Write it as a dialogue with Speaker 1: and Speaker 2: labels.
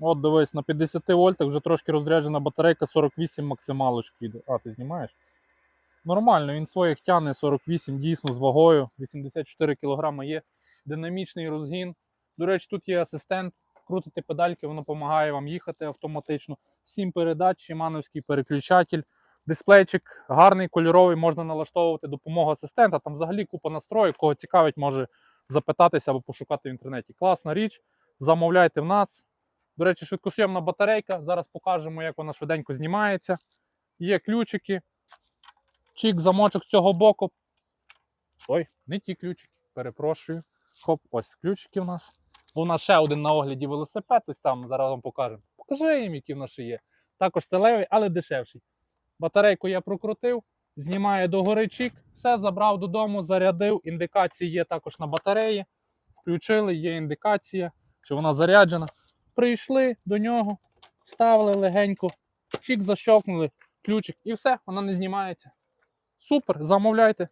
Speaker 1: От дивись, на 50 вольтах вже трошки розряджена батарейка 48 максималочки йде. А, ти знімаєш? Нормально, він своїх тягне 48 дійсно з вагою. 84 кг є. Динамічний розгін. До речі, тут є асистент. Крутите педальки, воно допомагає вам їхати автоматично. 7 передач, шимановський переключатель. Дисплейчик гарний, кольоровий, можна налаштовувати допомогу асистента. Там взагалі купа настроїв, кого цікавить, може запитатися або пошукати в інтернеті. Класна річ. Замовляйте в нас. До речі, швидкосйомна батарейка. Зараз покажемо, як вона швиденько знімається. Є ключики. Чік, замочок з цього боку. Ой, не ті ключики, перепрошую. Хоп, ось ключики в нас. У нас ще один на огляді велосипед, ось там зараз вам покажемо. Покажи їм, які в нас є. Також сталевий, але дешевший. Батарейку я прокрутив, знімає догори чік, все забрав додому, зарядив. Індикації є також на батареї. Включили, є індикація, що вона заряджена. Прийшли до нього, вставили легенько, чик защовкнули, ключик і все, вона не знімається. Супер, замовляйте.